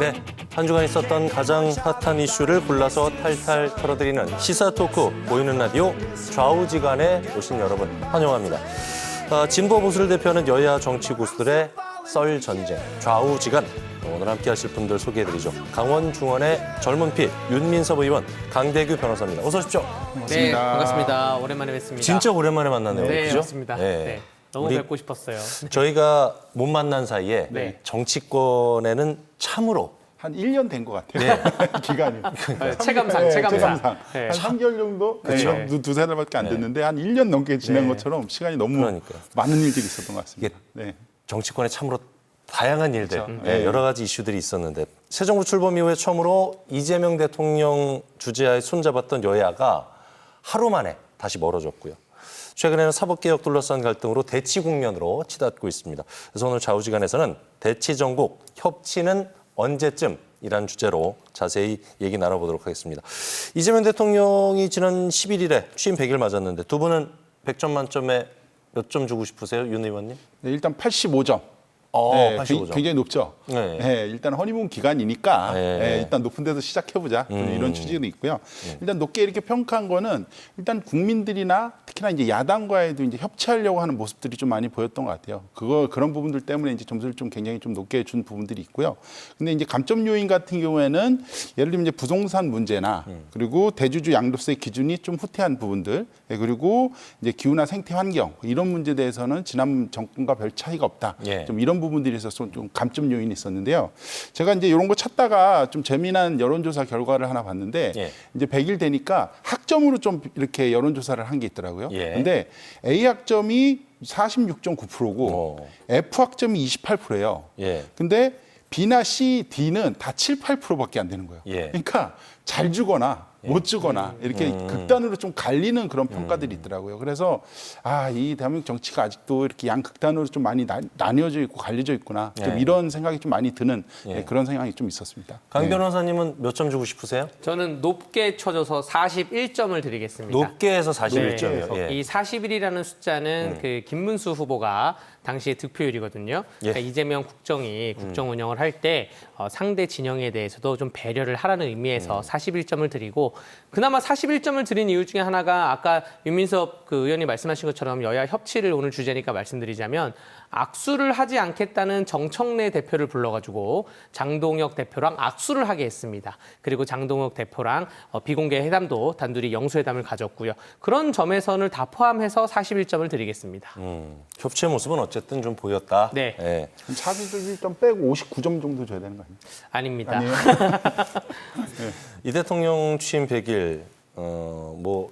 네, 한 주간 있었던 가장 핫한 이슈를 골라서 탈탈 털어드리는 시사 토크 보이는 라디오 좌우지간에 오신 여러분 환영합니다. 아, 진보 보수를 대표하는 여야 정치 고수들의 썰 전쟁 좌우지간 오늘 함께 하실 분들 소개해드리죠. 강원 중원의 젊은 피 윤민섭 의원, 강대규 변호사입니다. 어서 오십시오. 네, 반갑습니다. 오랜만에 뵙습니다. 진짜 오랜만에 만나네요. 네, 그죠? 맞습니다. 네. 네, 너무 우리 뵙고 싶었어요. 저희가 못 만난 사이에 네. 정치권에는 참으로 한 1년 된 것 같아요. 네. 기간이. 네, 체감상, 체감상. 네. 한 3개월 정도? 그렇죠. 네. 두, 두세 달밖에 안 됐는데 한 1년 넘게 지난 네. 것처럼 시간이 너무 그러니까요. 많은 일들이 있었던 것 같습니다. 네. 정치권에 참으로 다양한 일들, 그렇죠. 예, 네. 여러 가지 이슈들이 있었는데 새 정부 출범 이후에 처음으로 이재명 대통령 주재하에 손잡았던 여야가 하루 만에 다시 멀어졌고요. 최근에는 사법개혁 둘러싼 갈등으로 대치 국면으로 치닫고 있습니다. 그래서 오늘 좌우지간에서는 대치 전국 협치는 언제쯤? 이란 주제로 자세히 얘기 나눠보도록 하겠습니다. 이재명 대통령이 지난 11일에 취임 100일 맞았는데 두 분은 100점 만점에 몇 점 주고 싶으세요, 윤 의원님? 네, 일단 85점. 어, 네, 85점. 굉장히 높죠. 네. 네. 일단 허니문 기간이니까 네. 네, 일단 높은 데서 시작해보자 좀 음. 이런 취지도 있고요. 일단 높게 이렇게 평가한 거는 일단 국민들이나 특히나 이제 야당과에도 이제 협치하려고 하는 모습들이 좀 많이 보였던 것 같아요. 그거 그런 부분들 때문에 이제 점수를 좀 굉장히 좀 높게 준 부분들이 있고요. 근데 이제 감점 요인 같은 경우에는 예를 들면 이제 부동산 문제나 음. 그리고 대주주 양도세 기준이 좀 후퇴한 부분들 예, 그리고 이제 기후나 생태 환경 이런 문제에 대해서는 지난 정권과 별 차이가 없다. 예. 좀 이런 부분들이 있어서 좀 감점 요인이 있었는데요. 제가 이제 이런 거 찾다가 좀 재미난 여론조사 결과를 하나 봤는데 예. 이제 100일 되니까 학점으로 좀 이렇게 여론조사를 한 게 있더라고요. 예. 근데 A 학점이 46.9%고 어. F 학점이 28%예요. 예. 근데 B나 C, D는 다 7, 8%밖에 안 되는 거예요. 예. 그러니까 잘 주거나 못 주거나 이렇게 음. 극단으로 좀 갈리는 그런 평가들이 있더라고요. 그래서 아, 이 대한민국 정치가 아직도 이렇게 양극단으로 좀 많이 나, 나뉘어져 있고 갈려져 있구나. 좀 예. 이런 생각이 좀 많이 드는 예. 네, 그런 생각이 좀 있었습니다. 강 네. 변호사님은 몇 점 주고 싶으세요? 저는 높게 쳐줘서 41점을 드리겠습니다. 높게 해서 네. 41점이요. 예. 이 41이라는 숫자는 그 김문수 후보가 당시의 득표율이거든요. 예. 그러니까 이재명 국정이 국정 운영을 할때 어, 상대 진영에 대해서도 좀 배려를 하라는 의미에서 41점을 드리고 그나마 41점을 드린 이유 중에 하나가 아까 윤민섭 그 의원이 말씀하신 것처럼 여야 협치를 오늘 주제니까 말씀드리자면 악수를 하지 않겠다는 정청래 대표를 불러가지고 장동혁 대표랑 악수를 하게 했습니다. 그리고 장동혁 대표랑 어, 비공개 회담도 단둘이 영수회담을 가졌고요. 그런 점에선을 다 포함해서 41점을 드리겠습니다. 음, 협치의 모습은 어쨌든 좀 보였다. 네. 예. 41점 빼고 59점 정도 줘야 되는 거 아니에요? 아닙니다. 아니에요? 이 대통령 취임 100일 어, 뭐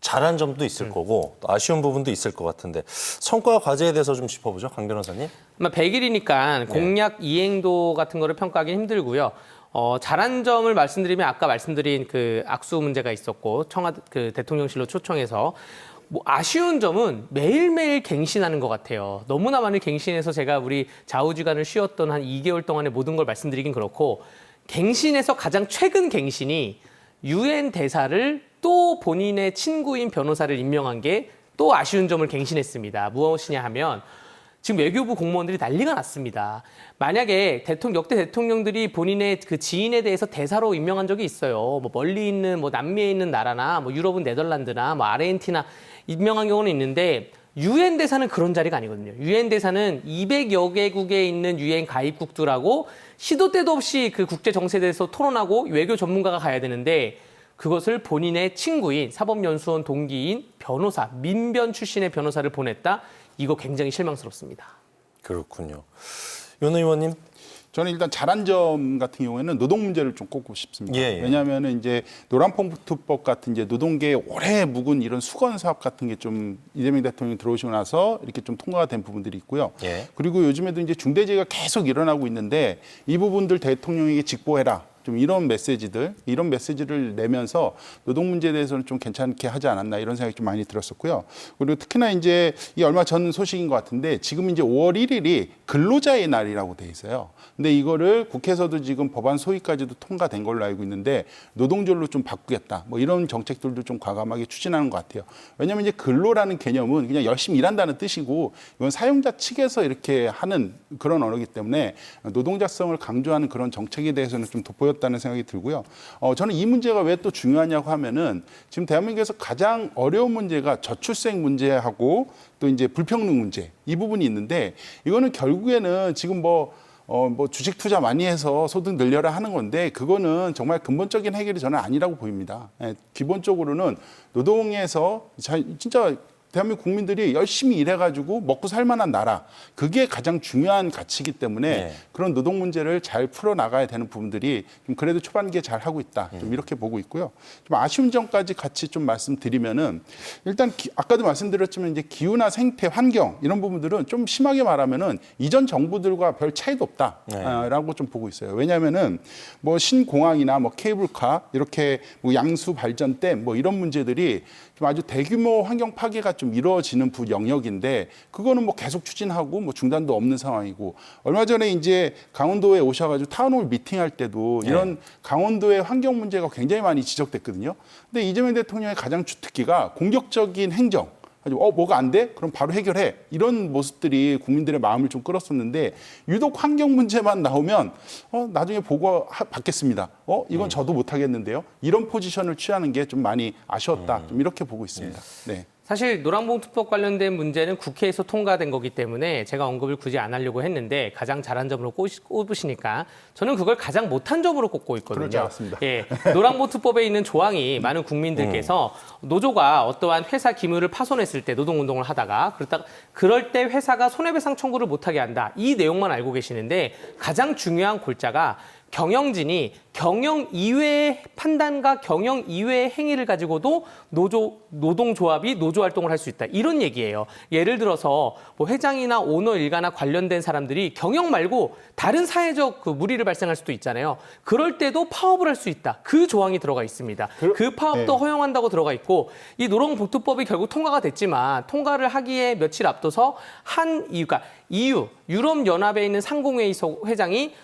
잘한 점도 있을 거고 또 아쉬운 부분도 있을 것 같은데 성과 과제에 대해서 좀 짚어보죠, 강 변호사님. 아마 100일이니까 공약 이행도 같은 거를 평가하기 힘들고요. 어, 잘한 점을 말씀드리면 아까 말씀드린 그 악수 문제가 있었고 청와대 그 대통령실로 초청해서 뭐 아쉬운 점은 매일매일 갱신하는 것 같아요. 너무나 많이 갱신해서 제가 우리 좌우지간을 쉬었던 한 2개월 동안의 모든 걸 말씀드리긴 그렇고 갱신에서 가장 최근 갱신이 유엔 대사를 또 본인의 친구인 변호사를 임명한 게 또 아쉬운 점을 갱신했습니다. 무엇이냐 하면 지금 외교부 공무원들이 난리가 났습니다. 만약에 대통령 역대 대통령들이 본인의 그 지인에 대해서 대사로 임명한 적이 있어요. 뭐 멀리 있는 뭐 남미에 있는 나라나 뭐 유럽은 네덜란드나 뭐 아르헨티나 임명한 경우는 있는데 유엔 대사는 그런 자리가 아니거든요. 유엔 대사는 200여 개국에 있는 유엔 가입국들하고 시도 때도 없이 그 국제 정세에 대해서 토론하고 외교 전문가가 가야 되는데 그것을 본인의 친구인 사법연수원 동기인 변호사 민변 출신의 변호사를 보냈다. 이거 굉장히 실망스럽습니다. 그렇군요. 윤 의원님. 저는 일단 잘한 점 같은 경우에는 노동 문제를 좀 꼽고 싶습니다. 예, 예. 왜냐하면 이제 노란봉투법 같은 이제 노동계에 오래 묵은 이런 수건 사업 같은 게 좀 이재명 대통령이 들어오시고 나서 이렇게 좀 통과가 된 부분들이 있고요. 예. 그리고 요즘에도 이제 중대재해가 계속 일어나고 있는데 이 부분들 대통령에게 직보해라. 좀 이런 메시지들, 이런 메시지를 내면서 노동 문제에 대해서는 좀 괜찮게 하지 않았나 이런 생각이 좀 많이 들었었고요. 그리고 특히나 이제 이 얼마 전 소식인 것 같은데 지금 이제 5월 1일이 근로자의 날이라고 돼 있어요. 근데 이거를 국회에서도 지금 법안 소위까지도 통과된 걸로 알고 있는데 노동절로 좀 바꾸겠다. 뭐 이런 정책들도 좀 과감하게 추진하는 것 같아요. 왜냐하면 이제 근로라는 개념은 그냥 열심히 일한다는 뜻이고 이건 사용자 측에서 이렇게 하는 그런 언어이기 때문에 노동자성을 강조하는 그런 정책에 대해서는 좀 돋보였 다는 생각이 들고요. 어, 저는 이 문제가 왜 또 중요하냐고 하면은 지금 대한민국에서 가장 어려운 문제가 저출생 문제하고 또 이제 불평등 문제 이 부분이 있는데 이거는 결국에는 지금 뭐 어, 뭐 주식 투자 많이 해서 소득 늘려라 하는 건데 그거는 정말 근본적인 해결이 저는 아니라고 보입니다. 예, 기본적으로는 노동에서 자, 진짜 대한민국 국민들이 열심히 일해가지고 먹고 살만한 나라 그게 가장 중요한 가치이기 때문에 네. 그런 노동 문제를 잘 풀어 나가야 되는 부분들이 좀 그래도 초반기에 잘 하고 있다 좀 이렇게 보고 있고요. 좀 아쉬운 점까지 같이 좀 말씀드리면은 일단 기- 아까도 말씀드렸지만 이제 기후나 생태 환경 이런 부분들은 좀 심하게 말하면은 이전 정부들과 별 차이도 없다라고 좀 보고 있어요. 왜냐하면은 뭐 신공항이나 뭐 케이블카 이렇게 뭐 양수 발전댐 뭐 이런 문제들이 좀 아주 대규모 환경 파괴가 좀 이루어지는 부 영역인데 그거는 뭐 계속 추진하고 뭐 중단도 없는 상황이고 얼마 전에 이제 강원도에 오셔가지고 타운홀 미팅할 때도 이런 강원도의 환경 문제가 굉장히 많이 지적됐거든요. 근데 이재명 대통령의 가장 주특기가 공격적인 행정. 가지고 어 뭐가 안 돼? 그럼 바로 해결해. 이런 모습들이 국민들의 마음을 좀 끌었었는데 유독 환경 문제만 나오면 어 나중에 보고 하- 받겠습니다. 어 이건 저도 못 하겠는데요. 이런 포지션을 취하는 게 좀 많이 아쉬웠다. 좀 이렇게 보고 있습니다. 네. 사실 노란봉투법 관련된 문제는 국회에서 통과된 거기 때문에 제가 언급을 굳이 안 하려고 했는데 가장 잘한 점으로 꼽으시- 꼽으시니까 저는 그걸 가장 못한 점으로 꼽고 있거든요. 그러지 않았습니다. 예, 노란봉투법에 있는 조항이 많은 국민들께서 노조가 어떠한 회사 기물을 파손했을 때 노동운동을 하다가 그렇다가 그럴 때 회사가 손해배상 청구를 못하게 한다. 이 내용만 알고 계시는데 가장 중요한 골자가 경영진이 경영 이외의 판단과 경영 이외의 행위를 가지고도 노조 노동조합이 노조 활동을 할 수 있다 이런 얘기예요. 예를 들어서 뭐 회장이나 오너 일가나 관련된 사람들이 경영 말고 다른 사회적 그 무리를 발생할 수도 있잖아요. 그럴 때도 파업을 할 수 있다. 그 조항이 들어가 있습니다. 그, 파업도 네. 허용한다고 들어가 있고 이 노동복지법이 결국 통과가 됐지만 통과를 하기에 며칠 앞둬서 한 이유가 EU 유럽 연합에 있는 상공회의소 회장이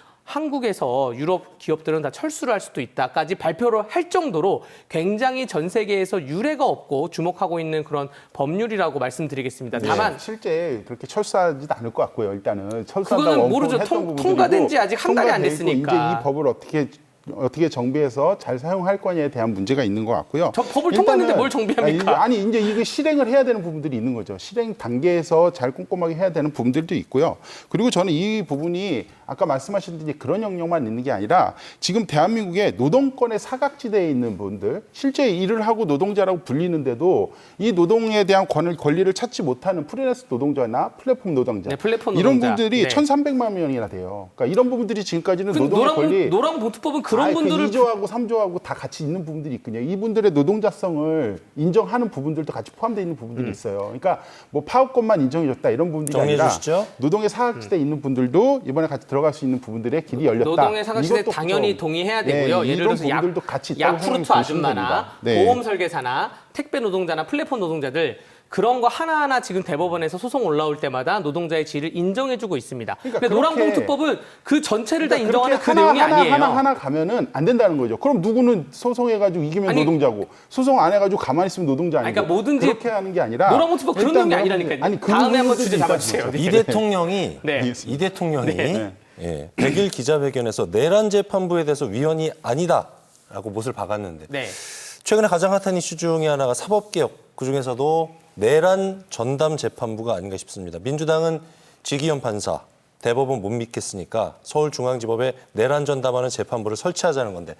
한국에서 유럽 기업들은 다 철수를 할 수도 있다까지 발표를 할 정도로 굉장히 전 세계에서 유례가 없고 주목하고 있는 그런 법률이라고 말씀드리겠습니다. 다만 네, 실제 그렇게 철수하지도 않을 것 같고요. 일단은 철수한다고 그거는 모르죠. 통- 통과된 지 아직 한 달이 안 됐으니까. 이제 이 법을 어떻게 어떻게 정비해서 잘 사용할 거냐에 대한 문제가 있는 것 같고요. 저 법을 통과했는데 뭘 정비합니까? 아니, 이제 이게 실행을 해야 되는 부분들이 있는 거죠. 실행 단계에서 잘 꼼꼼하게 해야 되는 부분들도 있고요. 그리고 저는 이 부분이 아까 말씀하신 듯이 그런 영역만 있는 게 아니라 지금 대한민국의 노동권의 사각지대에 있는 분들 실제 일을 하고 노동자라고 불리는데도 이 노동에 대한 권을, 권리를 찾지 못하는 프리랜서 노동자나 플랫폼 노동자 네, 플랫폼 이런 노동자. 분들이 네. 1,300만 명이나 돼요. 그러니까 이런 부분들이 지금까지는 그 노동의 노란 권리 노란 보트법은 그런 아니, 분들을 그 2조하고 3조하고 다 같이 있는 부분들이 있거든요. 이분들의 노동자성을 인정하는 부분들도 같이 포함되어 있는 부분들이 음. 있어요. 그러니까 뭐 파업권만 인정해줬다 이런 부분들이 정리해 아니라 주시죠. 노동의 사각지대에 있는 분들도 이번에 같이 들어갈 수 있는 부분들의 길이 열렸다. 노동의 사각지대 당연히 좀, 동의해야 네, 되고요. 예를 이런 들어서 약, 부분들도 같이 야쿠르트 아줌마나. 네. 보험 설계사나 택배 노동자나 플랫폼 노동자들 그런 거 하나하나 지금 대법원에서 소송 올라올 때마다 노동자의 지위를 인정해주고 있습니다. 그러니까 근데 그렇게- 노란봉투법은 그 전체를 다 그러니까 인정하는 그렇게 그 하나, 내용이 하나, 아니에요. 하나 하나 가면은 안 된다는 거죠. 그럼 누구는 소송해가지고 이기면 아니, 노동자고 소송 안 해가지고 가만히 있으면 노동자 아니고 그러니까 뭐든지 그렇게 하는 게 아니라 노란봉투법 그런 내용이 아니라니까요. 아니, 그 다음에 한번 주제 잡아주세요. 이 대통령이 네. 이 대통령이 네. 예, 100일 기자회견에서 내란 재판부에 대해서 위헌이 아니다라고 못을 박았는데 네. 최근에 가장 핫한 이슈 중에 하나가 사법개혁 그 중에서도 내란 전담 재판부가 아닌가 싶습니다. 민주당은 지기현 판사 대법원 못 믿겠으니까 서울중앙지법에 내란 전담하는 재판부를 설치하자는 건데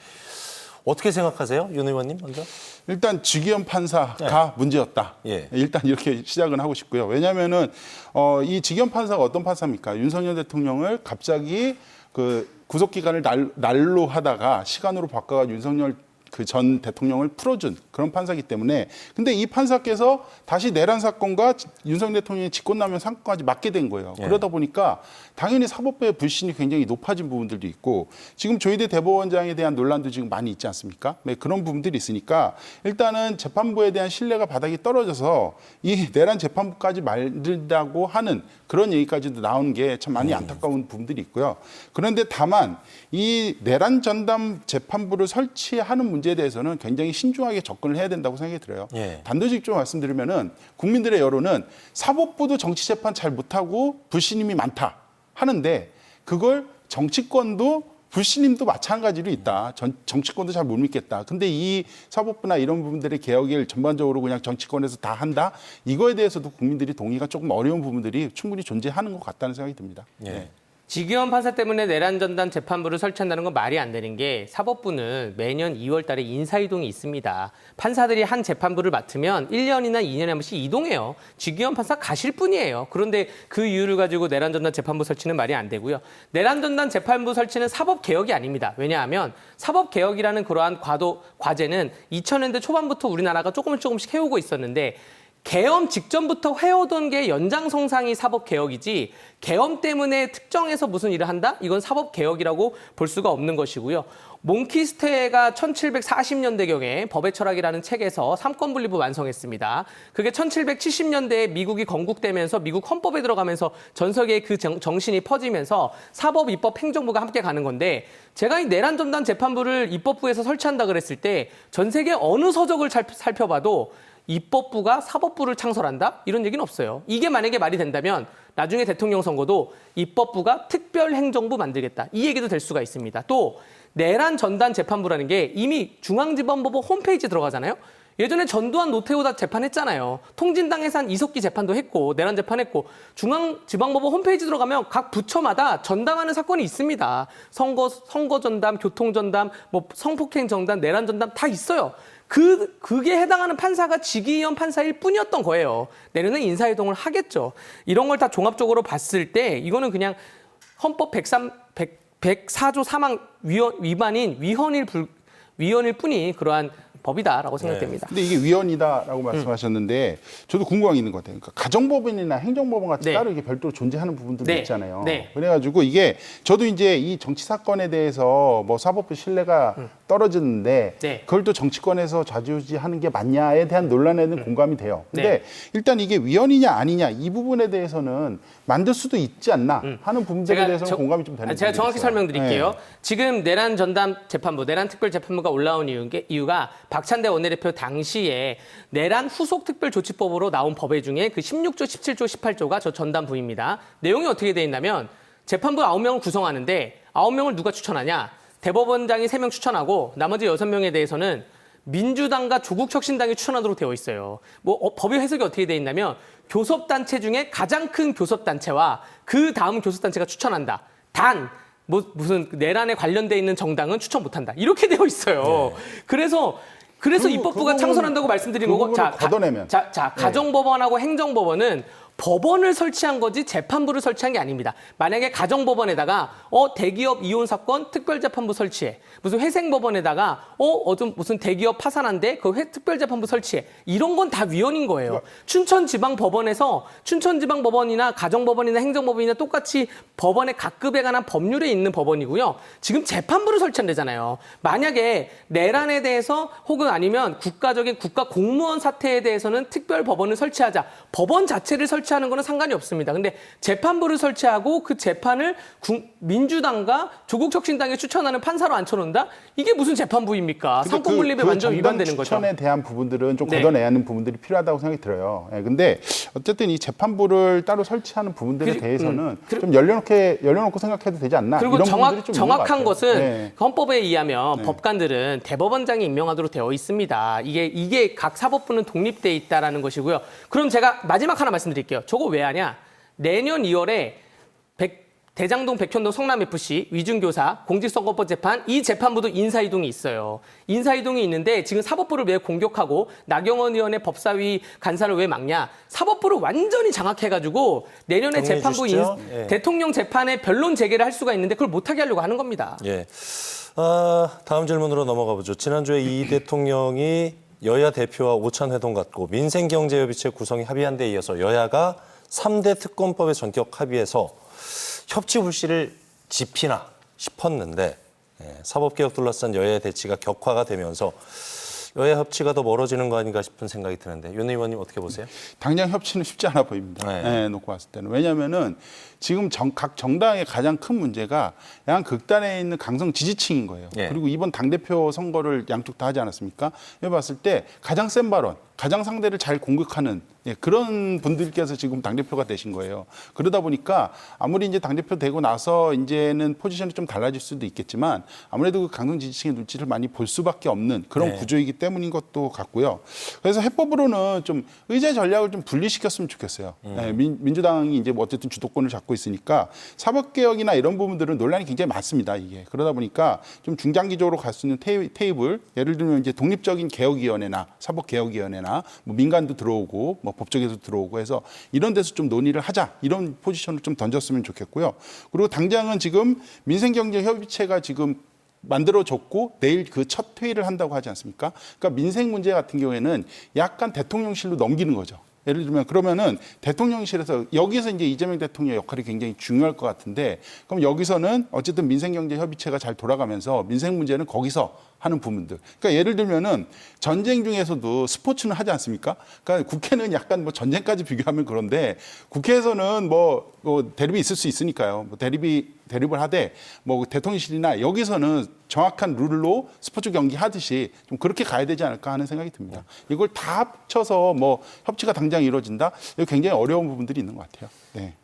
어떻게 생각하세요, 윤 의원님 먼저? 일단 지기현 판사가 문제였다. 예. 일단 이렇게 시작은 하고 싶고요. 왜냐하면은 어, 이 지기현 판사가 어떤 판사입니까? 윤석열 대통령을 갑자기 그 구속 기간을 날, 날로 하다가 시간으로 바꿔가 윤석열 그 전 대통령을 풀어준 그런 판사기 때문에 근데 이 판사께서 다시 내란 사건과 윤석열 대통령의 직권남용 사건까지 맡게 된 거예요. 그러다 보니까 당연히 사법부의 불신이 굉장히 높아진 부분들도 있고 지금 조희대 대법원장에 대한 논란도 지금 많이 있지 않습니까? 네, 그런 부분들이 있으니까 일단은 재판부에 대한 신뢰가 바닥이 떨어져서 이 내란 재판부까지 만들다고 하는 그런 얘기까지도 나오는 게참 많이 안타까운 부분들이 있고요. 그런데 다만 이 내란 전담 재판부를 설치하는 문제에 대해서는 굉장히 신중하게 접근을 해야 된다고 생각이 들어요. 예. 단도직입적으로 말씀드리면은 국민들의 여론은 사법부도 정치 재판 잘 못하고 불신임이 많다 하는데 그걸 정치권도 불신임도 마찬가지로 있다. 전- 정치권도 잘 못 믿겠다. 근데 이 사법부나 이런 부분들의 개혁을 전반적으로 그냥 정치권에서 다 한다. 이거에 대해서도 국민들이 동의가 조금 어려운 부분들이 충분히 존재하는 것 같다는 생각이 듭니다. 예. 네. 지기현 판사 때문에 내란 전담 재판부를 설치한다는 건 말이 안 되는 게 사법부는 매년 2월 달에 인사이동이 있습니다. 판사들이 한 재판부를 맡으면 1년이나 2년에 한 번씩 이동해요. 지기현 판사 가실 뿐이에요. 그런데 그 이유를 가지고 내란 전담 재판부 설치는 말이 안 되고요. 내란 전담 재판부 설치는 사법 개혁이 아닙니다. 왜냐하면 사법 개혁이라는 그러한 과도 과제는 2000년대 초반부터 우리나라가 조금씩 조금씩 해오고 있었는데 계엄 직전부터 해오던 게 연장성상이 사법 개혁이지 계엄 때문에 특정해서 무슨 일을 한다? 이건 사법 개혁이라고 볼 수가 없는 것이고요. 몽키스테가 1740년대경에 법의 철학이라는 책에서 삼권 분립을 완성했습니다. 그게 1770년대에 미국이 건국되면서 미국 헌법에 들어가면서 전 세계에 그 정, 정신이 퍼지면서 사법, 입법, 행정부가 함께 가는 건데 제가 이 내란 전담 재판부를 입법부에서 설치한다 그랬을 때 전 세계 어느 서적을 살- 살펴봐도 입법부가 사법부를 창설한다? 이런 얘기는 없어요. 이게 만약에 말이 된다면 나중에 대통령 선거도 입법부가 특별행정부 만들겠다. 이 얘기도 될 수가 있습니다. 또 내란 전단 재판부라는 게 이미 중앙지방법원 홈페이지 들어가잖아요. 예전에 전두환 노태우다 재판했잖아요. 통진당에서 한 이석기 재판도 했고 내란 재판했고 중앙지방법원 홈페이지 들어가면 각 부처마다 전담하는 사건이 있습니다. 선거 선거 전담, 교통 전담, 뭐 성폭행 전담, 내란 전담 다 있어요. 그 그게 해당하는 판사가 지기현 판사일 뿐이었던 거예요. 내년에 인사이동을 하겠죠. 이런 걸 다 종합적으로 봤을 때 이거는 그냥 헌법 103 100, 104조 3항 위헌, 위반인 위헌일 불 위헌일 뿐이 그러한 법이다라고 생각됩니다. 근데 이게 위헌이다라고 말씀하셨는데 저도 궁금한 게 있는 것 같아요. 그러니까 가정법원이나 행정법원 같이 네. 따로 이렇게 별도로 존재하는 부분들도 네. 있잖아요. 네. 그래가지고 이게 저도 이제 이 정치 사건에 대해서 뭐 사법부 신뢰가 떨어지는데 네. 그걸 또 정치권에서 좌지우지하는 게 맞냐에 대한 논란에는 공감이 돼요. 근데 일단 이게 위헌이냐 아니냐 이 부분에 대해서는 만들 수도 있지 않나 하는 부분들에 대해서는 저- 공감이 좀 되는 아, 제가 정확히 있어요. 설명드릴게요. 네. 지금 내란 전담 재판부, 내란 특별 재판부가 올라온 이유, 이유가 박찬대 원내대표 당시에 내란 후속 특별 조치법으로 나온 법에 중에 그 16조, 17조, 18조가 저 전담부입니다. 내용이 어떻게 돼 있냐면 재판부 9명을 구성하는데 9명을 누가 추천하냐? 대법원장이 3명 추천하고 나머지 6명에 대해서는 민주당과 조국혁신당이 추천하도록 되어 있어요. 뭐 어, 법의 해석이 어떻게 돼 있냐면 교섭단체 중에 가장 큰 교섭단체와 그 다음 교섭단체가 추천한다. 단 뭐 무슨 내란에 관련돼 있는 정당은 추천 못한다. 이렇게 되어 있어요. 그래서 그래서 그- 입법부가 그 부분- 창설한다고 말씀드린 그 거고 걷어내면. 자, 자 가정법원하고 행정법원은 법원을 설치한 거지 재판부를 설치한 게 아닙니다. 만약에 가정법원에다가 어 대기업 이혼 사건 특별재판부 설치해. 무슨 회생법원에다가 어 어좀 무슨 대기업 파산한데 그 회- 특별재판부 설치해. 이런 건 다 위헌인 거예요. 춘천지방법원에서 춘천지방법원이나 가정법원이나 행정법원이나 똑같이 법원의 각급에 관한 법률에 있는 법원이고요. 지금 재판부를 설치한대잖아요. 만약에 내란에 대해서 혹은 아니면 국가적인 국가 공무원 사태에 대해서는 특별 법원을 설치하자. 법원 자체를 설치 하는 거는 상관이 없습니다. 근데 재판부를 설치하고 그 재판을 국- 민주당과 조국 혁신당이 추천하는 판사로 앉혀놓는다? 이게 무슨 재판부입니까? 근데 상권 분립에 그 완전 전담 위반되는 거죠. 추천에 대한 부분들은 좀 네. 걷어내야 하는 부분들이 필요하다고 생각이 들어요. 예, 근데 어쨌든 이 재판부를 따로 설치하는 부분들에 그- 대해서는 음, 그리- 좀 열려놓게 열려놓고 생각해도 되지 않나. 그리고 정확, 정확한. 것은 네. 헌법에 의하면 법관들은 대법원장이 임명하도록 되어 있습니다. 이게 이게 각 사법부는 독립돼 있다라는 것이고요. 그럼 제가 마지막 하나 말씀드릴게요. 저거 왜 하냐? 내년 2월에 대장동, 백현동, 성남FC, 위중교사, 공직선거법 재판 이 재판부도 인사이동이 있어요. 인사이동이 있는데 지금 사법부를 왜 공격하고 나경원 의원의 법사위 간사를 왜 막냐? 사법부를 완전히 장악해가지고 내년에 재판부. 인- 예. 대통령 재판에 변론 제기를 할 수가 있는데 그걸 못하게 하려고 하는 겁니다. 예. 아, 다음 질문으로 넘어가 보죠. 지난주에 이 대통령이 여야 대표와 오찬 회동 갖고 민생경제협의체 구성이 합의한 데 이어서 여야가 3대 특검법의 전격 합의에서 협치 불씨를 지피나 싶었는데 예, 사법개혁 둘러싼 여야의 대치가 격화가 되면서 여야 협치가 더 멀어지는 거 아닌가 싶은 생각이 드는데 윤 의원님 어떻게 보세요? 당장 협치는 쉽지 않아 보입니다. 네. 예, 놓고 봤을 때는 왜냐하면은 지금 정- 각 정당의 가장 큰 문제가 약간 극단에 있는 강성 지지층인 거예요. 예. 그리고 이번 당 대표 선거를 양쪽 다 하지 않았습니까? 해봤을 때 가장 센 발언, 가장 상대를 잘 공격하는 예, 그런 분들께서 지금 당 대표가 되신 거예요. 그러다 보니까 아무리 이제 당 대표 되고 나서 이제는 포지션이 좀 달라질 수도 있겠지만 아무래도 그 강성 지지층의 눈치를 많이 볼 수밖에 없는 그런 네. 구조이기 때문인 것도 같고요. 그래서 해법으로는 좀 의제 전략을 좀 분리시켰으면 좋겠어요. 예, 민, 민주당이 이제 뭐 어쨌든 주도권을 잡고 있으니까 사법 개혁이나 이런 부분들은 논란이 굉장히 많습니다. 이게 그러다 보니까 좀 중장기적으로 갈 수 있는 테이, 테이 블 예를 들면 이제 독립적인 개혁위원회나 사법 개혁위원회나 뭐 민간도 들어오고 뭐 법조계도 들어오고 해서 이런 데서 좀 논의를 하자 이런 포지션을 좀 던졌으면 좋겠고요. 그리고 당장은 지금 민생경제협의체가 지금 만들어졌고 내일 그 첫 회의를 한다고 하지 않습니까? 그러니까 민생 문제 같은 경우에는 약간 대통령실로 넘기는 거죠. 예를 들면 그러면은 대통령실에서 여기서 이제 이재명 대통령 역할이 굉장히 중요할 것 같은데 그럼 여기서는 어쨌든 민생경제협의체가 잘 돌아가면서 민생 문제는 거기서 하는 부분들. 그러니까 예를 들면은 전쟁 중에서도 스포츠는 하지 않습니까? 그러니까 국회는 약간 뭐 전쟁까지 비교하면 그런데 국회에서는 뭐, 뭐 대립이 있을 수 있으니까요. 뭐 대립이 대립을 하되 뭐 대통령실이나 여기서는 정확한 룰로 스포츠 경기 하듯이 좀 그렇게 가야 되지 않을까 하는 생각이 듭니다. 이걸 다 합쳐서 뭐 협치가 당장 이루어진다? 이거 굉장히 어려운 부분들이 있는 것 같아요. 네.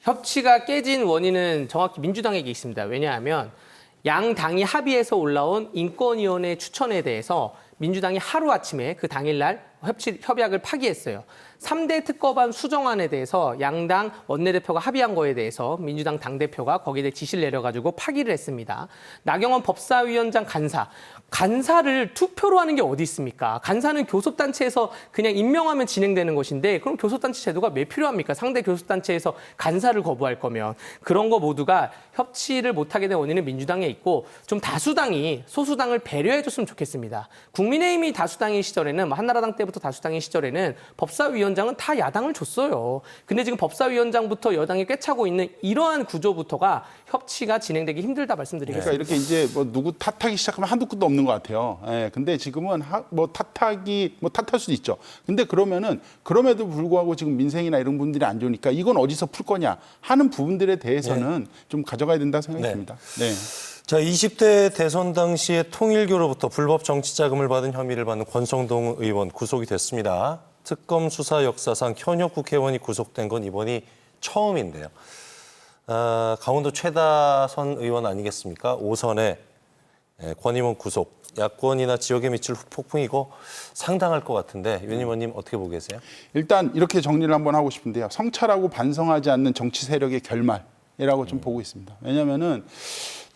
협치가 깨진 원인은 정확히 민주당에게 있습니다. 왜냐하면 양 당이 합의해서 올라온 인권위원회 추천에 대해서 민주당이 하루 아침에 그 당일날 협치, 협약을 파기했어요. 3대 특검안 수정안에 대해서 양당 원내대표가 합의한 거에 대해서 민주당 당대표가 거기에 대해 지시를 내려가지고 파기를 했습니다. 나경원 법사위원장 간사. 간사를 투표로 하는 게 어디 있습니까? 간사는 교섭단체에서 그냥 임명하면 진행되는 것인데 그럼 교섭단체 제도가 왜 필요합니까? 상대 교섭단체에서 간사를 거부할 거면 그런 거 모두가 협치를 못하게 된 원인은 민주당에 있고 좀 다수당이 소수당을 배려해줬으면 좋겠습니다. 국민의힘이 다수당인 시절에는 뭐 한나라당 때부터 다수당인 시절에는 법사위원장은 다 야당을 줬어요. 근데 지금 법사위원장부터 여당이 꿰차고 있는 이러한 구조부터가 협치가 진행되기 힘들다 말씀드리겠습니다. 그러니까 이렇게 이제 뭐 누구 탓하기 시작하면 한두 끝도 없는 것 같아요. 예, 근데 지금은 하, 뭐 탓하기 뭐 탓할 수도 있죠. 근데 그러면은 그럼에도 불구하고 지금 민생이나 이런 분들이 안 좋으니까 이건 어디서 풀 거냐 하는 부분들에 대해서는 좀 가져가야 된다 생각이 네. 듭니다. 네. 자, 20대 대선 당시에 통일교로부터 불법 정치 자금을 받은 혐의를 받는 권성동 의원 구속이 됐습니다. 특검 수사 역사상 현역 국회의원이 구속된 건 이번이 처음인데요. 아, 강원도 최다선 의원 아니겠습니까? 5선에 예, 권 의원 구속. 야권이나 지역에 미칠 폭풍이고 상당할 것 같은데 윤 의원님 어떻게 보고 계세요? 일단 이렇게 정리를 한번 하고 싶은데요. 성찰하고 반성하지 않는 정치 세력의 결말 이라고 좀 보고 있습니다. 왜냐하면은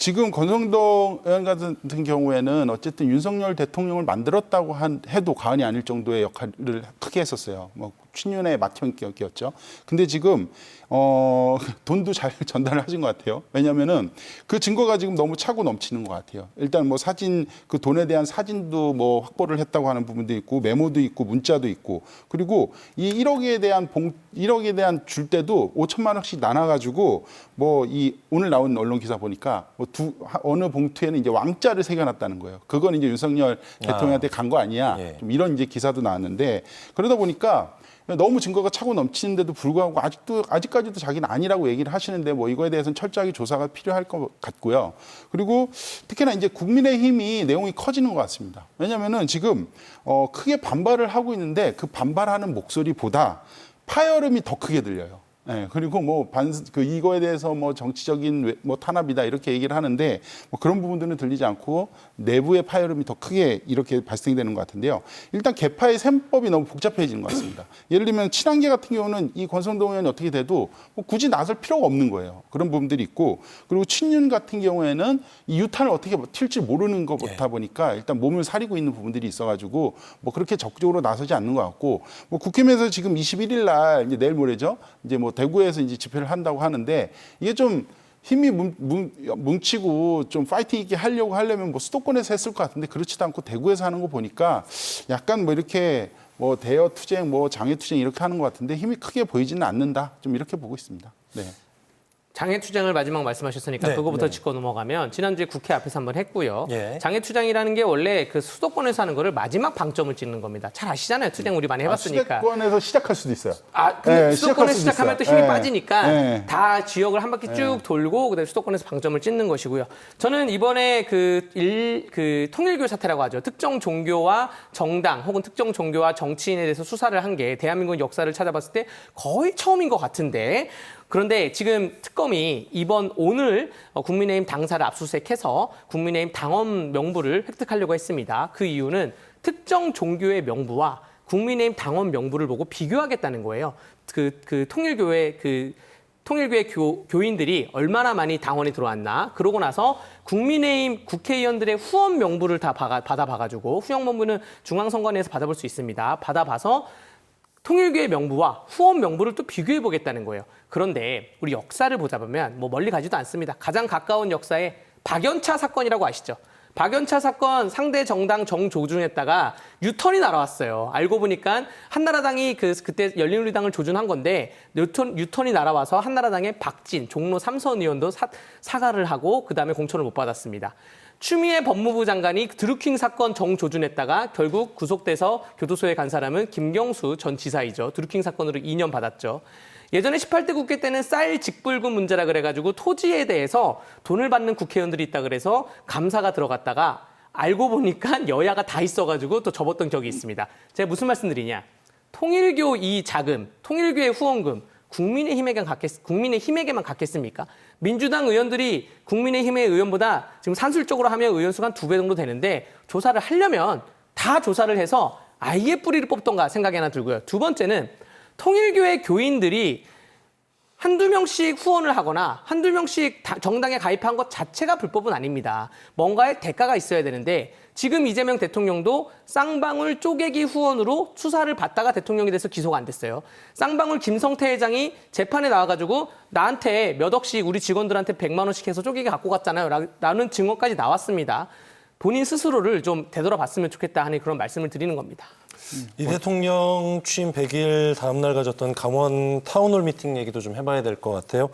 지금 권성동 의원 같은 경우에는 어쨌든 윤석열 대통령을 만들었다고 한 해도 과언이 아닐 정도의 역할을 크게 했었어요. 뭐 친윤의 맏형격이었죠. 근데 지금 어 돈도 잘 전달을 하신 것 같아요. 왜냐하면은 그 증거가 지금 너무 차고 넘치는 것 같아요. 일단 뭐 사진 그 돈에 대한 사진도 뭐 확보를 했다고 하는 부분도 있고 메모도 있고 문자도 있고 그리고 이 1억에 대한 봉 1억에 대한 줄 때도 5천만 원씩 나눠 가지고 뭐 이 오늘 나온 언론 기사 보니까 뭐두 어느 봉투에는 이제 왕자를 새겨 놨다는 거예요. 그건 이제 윤석열 대통령한테 간 거 아니야. 예. 좀 이런 이제 기사도 나왔는데 그러다 보니까 너무 증거가 차고 넘치는데도 불구하고 아직도 아직까지도 자기는 아니라고 얘기를 하시는데 뭐 이거에 대해서는 철저하게 조사가 필요할 것 같고요. 그리고 특히나 이제 국민의힘이 내용이 커지는 것 같습니다. 왜냐하면은 지금 어 크게 반발을 하고 있는데 그 반발하는 목소리보다 파열음이 더 크게 들려요. 예, 그리고 뭐 반 그 이거에 대해서 뭐 정치적인 외- 뭐 탄압이다 이렇게 얘기를 하는데 뭐 그런 부분들은 들리지 않고 내부의 파열음이 더 크게 이렇게 발생되는 것 같은데요. 일단 개파의 셈법이 너무 복잡해지는 것 같습니다. 예를 들면 친한계 같은 경우는 이 권성동 의원이 어떻게 돼도 뭐 굳이 나설 필요가 없는 거예요. 그런 부분들이 있고 그리고 친윤 같은 경우에는 이 유탄을 어떻게 튈지 모르는 것부터 보니까 일단 몸을 사리고 있는 부분들이 있어가지고 뭐 그렇게 적극적으로 나서지 않는 것 같고 뭐 국힘에서 지금 21일 날 이제 내일 모레죠. 이제 뭐 대구에서 이제 집회를 한다고 하는데 이게 좀 힘이 뭉치고 좀 파이팅 있게 하려고 하려면 뭐 수도권에서 했을 것 같은데 그렇지도 않고 대구에서 하는 거 보니까 약간 뭐 이렇게 뭐 대여 투쟁, 뭐 장애 투쟁 이렇게 하는 것 같은데 힘이 크게 보이지는 않는다. 좀 이렇게 보고 있습니다. 네. 장애 투쟁을 마지막 말씀하셨으니까 네, 그거부터 네. 짚고 넘어가면 지난주에 국회 앞에서 한번 했고요. 예. 장애 투쟁이라는 게 원래 그 수도권에서 하는 거를 마지막 방점을 찍는 겁니다. 잘 아시잖아요. 투쟁 우리 많이 해봤으니까. 아, 수도권에서 시작할 수도 있어요. 아, 그 네, 수도권에 시작할 수도 시작하면 또. 힘이 네. 빠지니까 네. 다 지역을 한 바퀴 쭉 돌고 그다음에 수도권에서 방점을 찍는 것이고요. 저는 이번에 그 일 그 통일교 사태라고 하죠. 특정 종교와 정당 혹은 특정 종교와 정치인에 대해서 수사를 한 게 대한민국 역사를 찾아봤을 때 거의 처음인 것 같은데 그런데 지금 특검이 이번 오늘 어, 국민의힘 당사를 압수수색해서 국민의힘 당원 명부를 획득하려고 했습니다. 그 이유는 특정 종교의 명부와 국민의힘 당원 명부를 보고 비교하겠다는 거예요. 그, 그 통일교회 그 통일교회 교, 교인들이 얼마나 많이 당원이 들어왔나 그러고 나서 국민의힘 국회의원들의 후원 명부를 다 받아, 받아봐가지고 후원 명부는 중앙선관위에서 받아볼 수 있습니다. 받아봐서 통일교의 명부와 후원 명부를 또 비교해 보겠다는 거예요. 그런데 우리 역사를 보자 보면 뭐 멀리 가지도 않습니다. 가장 가까운 역사에 박연차 사건이라고 아시죠? 박연차 사건 상대 정당 정조준했다가 유턴이 날아왔어요. 알고 보니까 한나라당이 그 그때 열린우리당을 조준한 건데 유턴 유턴이 날아와서 한나라당의 박진 종로 삼선 의원도 사, 사과를 하고 그 다음에 공천을 못 받았습니다. 추미애 법무부 장관이 드루킹 사건 정조준했다가 결국 구속돼서 교도소에 간 사람은 김경수 전 지사이죠. 드루킹 사건으로 2년 받았죠. 예전에 18대 국회 때는 쌀 직불금 문제라 그래가지고 토지에 대해서 돈을 받는 국회의원들이 있다 그래서 감사가 들어갔다가 알고 보니까 여야가 다 있어가지고 또 접었던 적이 있습니다. 제가 무슨 말씀드리냐? 통일교 이 자금, 통일교의 후원금 국민의힘에게만 갖겠, 국민의힘에게만 갖겠습니까? 민주당 의원들이 국민의힘의 의원보다 지금 산술적으로 하면 의원 수가 한두배 정도 되는데 조사를 하려면 다 조사를 해서 아예 뿌리를 뽑던가 생각이 하나 들고요. 두 번째는 통일교회 교인들이 한두 명씩 후원을 하거나 한두 명씩 다- 정당에 가입한 것 자체가 불법은 아닙니다. 뭔가의 대가가 있어야 되는데 지금 이재명 대통령도 쌍방울 쪼개기 후원으로 수사를 받다가 대통령이 돼서 기소가 안 됐어요. 쌍방울 김성태 회장이 재판에 나와가지고 나한테 몇 억씩 우리 직원들한테 100만 원씩 해서 쪼개기 갖고 갔잖아요. 라- 라는 증거까지 나왔습니다. 본인 스스로를 좀 되돌아봤으면 좋겠다 하는 그런 말씀을 드리는 겁니다. 이 대통령 취임 100일 다음 날 가졌던 강원 타운홀 미팅 얘기도 좀 해봐야 될 것 같아요.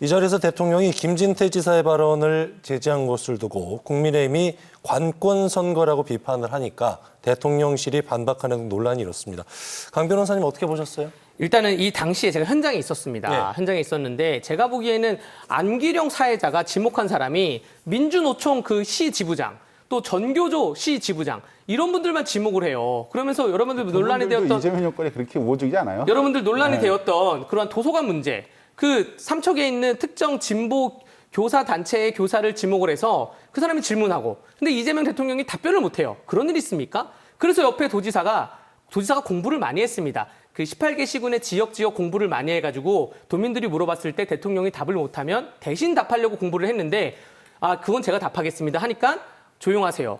이 자리에서 대통령이 김진태 지사의 발언을 제지한 것을 두고 국민의힘이 관권 선거라고 비판을 하니까 대통령실이 반박하는 등 논란이 일었습니다. 강 변호사님 어떻게 보셨어요? 일단은 이 당시에 제가 현장에 있었습니다. 네. 현장에 있었는데 제가 보기에는 안기령 사회자가 지목한 사람이 민주노총 그 시 지부장 또 전교조 시 지부장 이런 분들만 지목을 해요. 그러면서 여러분들 논란이 되었던 이재명 여건에 그렇게 우호적이지 않아요? 여러분들 논란이 네. 되었던 그러한 도서관 문제, 그 삼척에 있는 특정 진보 교사 단체의 교사를 지목을 해서 그 사람이 질문하고, 근데 이재명 대통령이 답변을 못 해요. 그런 일 있습니까? 그래서 옆에 도지사가 도지사가 공부를 많이 했습니다. 그 18개 시군의 지역 지역 공부를 많이 해가지고 도민들이 물어봤을 때 대통령이 답을 못하면 대신 답하려고 공부를 했는데 아 그건 제가 답하겠습니다 하니까 조용하세요.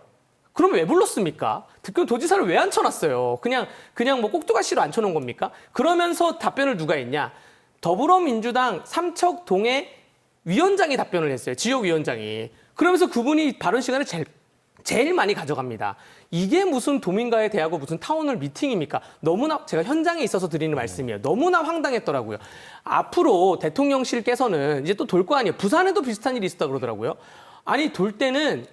그럼 왜 불렀습니까? 그럼 도지사를 왜 앉혀놨어요? 그냥 그냥 뭐 꼭두가시로 앉혀놓은 겁니까? 그러면서 답변을 누가 했냐? 더불어민주당 삼척동의 위원장이 답변을 했어요. 지역위원장이. 그러면서 그분이 발언 시간을 제일, 제일 많이 가져갑니다. 이게 무슨 도민과의 대하고 무슨 타운홀 미팅입니까? 너무나 제가 현장에 있어서 드리는 말씀이에요. 너무나 황당했더라고요. 앞으로 대통령실께서는 이제 또 돌 거 아니에요. 부산에도 비슷한 일이 있었다 그러더라고요. 아니 돌 때는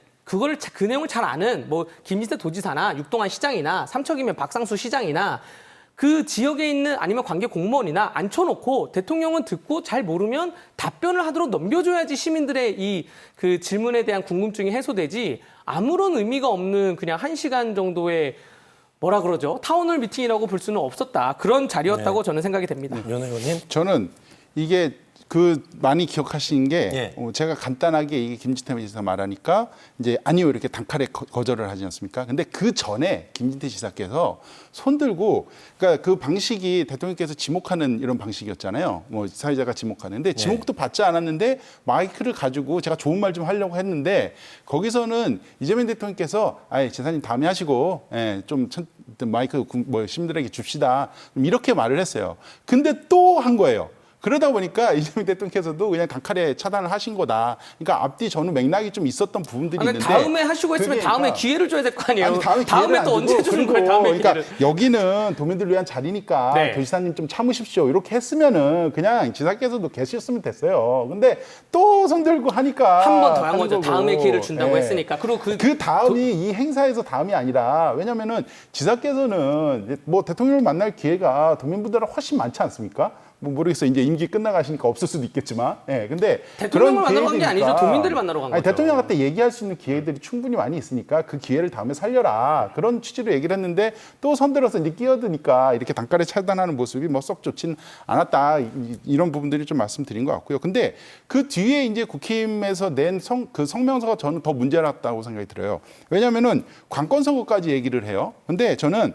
자- 그 내용을 잘 아는 뭐 김진태 도지사나 육동한 시장이나 삼척이면 박상수 시장이나 그 지역에 있는 아니면 관계 공무원이나 앉혀놓고 대통령은 듣고 잘 모르면 답변을 하도록 넘겨줘야지 시민들의 이 그 질문에 대한 궁금증이 해소되지 아무런 의미가 없는 그냥 한 시간 정도의 뭐라 그러죠 타운홀 미팅이라고 볼 수는 없었다 그런 자리였다고 저는 생각이 됩니다. 윤 의원님. 저는 이게 그 많이 기억하시는 게 예. 어, 제가 간단하게 이게 김진태 지사 말하니까 이제 아니요 이렇게 단칼에 거- 거절을 하지 않습니까? 근데 그 전에 김진태 지사께서 손 들고 그러니까 그 방식이 대통령께서 지목하는 이런 방식이었잖아요. 뭐 사회자가 지목하는데 지목도 받지 않았는데 마이크를 가지고 제가 좋은 말 좀 하려고 했는데 거기서는 이재명 대통령께서 아예 지사님 다음에 하시고 예, 좀 천- 마이크 구- 뭐 시민들에게 줍시다 좀 이렇게 말을 했어요. 근데 또 한 거예요. 그러다 보니까 이재명 대통령께서도 그냥 단칼에 차단을 하신 거다. 그러니까 앞뒤 저는 맥락이 좀 있었던 부분들이 아니, 있는데 다음에 하시고 했으면 그게 다음에 그러니까 기회를 줘야 될 거 아니에요. 아니, 다음에, 안또 언제 주는 거예요? 다음에 그러니까 기회를. 여기는 도민들 위한 자리니까 네. 도지사님 좀 참으십시오. 이렇게 했으면은 그냥 지사께서도 계셨으면 됐어요. 근데 또 손들고 하니까 한 번 더 한 거죠. 다음에 기회를 준다고 예. 했으니까. 그리고 그, 그 다음이 이 행사에서 다음이 아니라 왜냐면은 지사께서는 뭐 대통령을 만날 기회가 도민분들은 훨씬 많지 않습니까? 뭐 모르겠어요. 이제 임기 끝나가시니까 없을 수도 있겠지만. 예. 근데 대통령을 만나러 간게 기회들이니까 아니죠. 도민들을 만나러 간 아니, 거죠. 대통령한테 얘기할 수 있는 기회들이 충분히 많이 있으니까 그 기회를 다음에 살려라. 그런 취지로 얘기를 했는데 또 선들어서 이제 끼어드니까 이렇게 단가를 차단하는 모습이 뭐 썩 좋진 않았다. 이- 이런 부분들이 좀 말씀드린 것 같고요. 근데 그 뒤에 이제 국힘에서 낸 성, 그 성명서가 저는 더 문제났다고 생각이 들어요. 왜냐면은 관건 선거까지 얘기를 해요. 근데 저는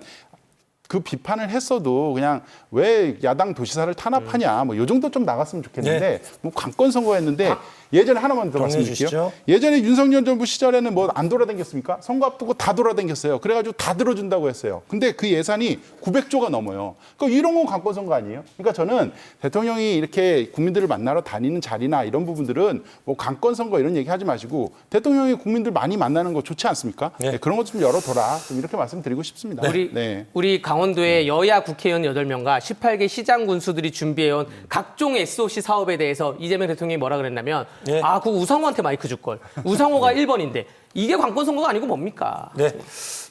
그 비판을 했어도 그냥 왜 야당 도시사를 탄압하냐 뭐 요 정도 좀 나갔으면 좋겠는데 뭐 관건 선거였는데 예전에 하나만 더 말씀드릴게요. 주시죠. 예전에 윤석열 정부 시절에는 뭐 안 돌아다녔습니까? 선거 앞두고 다 돌아다녔어요. 그래가지고 다 들어준다고 했어요. 근데 그 예산이 900조가 넘어요. 그 이런 건 관건 선거 아니에요? 그러니까 저는 대통령이 이렇게 국민들을 만나러 다니는 자리나 이런 부분들은 뭐 관건 선거 이런 얘기 하지 마시고 대통령이 국민들 많이 만나는 거 좋지 않습니까? 네. 네, 그런 것 좀 열어둬라. 좀 이렇게 말씀드리고 싶습니다. 우리 네. 우리 강원도의 여야 국회의원 8명과 18개 시장 군수들이 준비해온 각종 SOC 사업에 대해서 이재명 대통령이 뭐라 그랬냐면 예. 아, 그 우상호한테 마이크 줄 걸. 우상호가 1번인데 이게 관건 선거가 아니고 뭡니까? 네.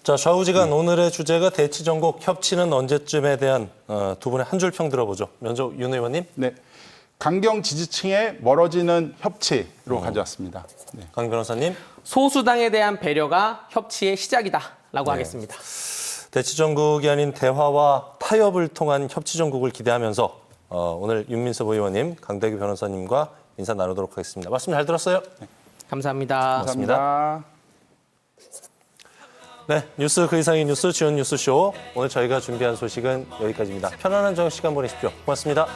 자, 좌우지간 오늘의 주제가 대치 전국 협치는 언제쯤에 대한 어, 두 분의 한 줄 평 들어보죠. 먼저 윤 의원님, 네. 강경 지지층의 멀어지는 협치로 가져왔습니다. 네. 강 변호사님. 소수당에 대한 배려가 협치의 시작이다라고 네. 하겠습니다. 대치 전국이 아닌 대화와 타협을 통한 협치 전국을 기대하면서 어, 오늘 윤민섭 의원님, 강대규 변호사님과 인사 나누도록 하겠습니다. 말씀 잘 들었어요? 감사합니다. 고맙습니다. 감사합니다. 네, 뉴스 그 이상의 뉴스 지원 뉴스쇼. 오늘 저희가 준비한 소식은 여기까지입니다. 편안한 저녁 시간 보내십시오. 고맙습니다.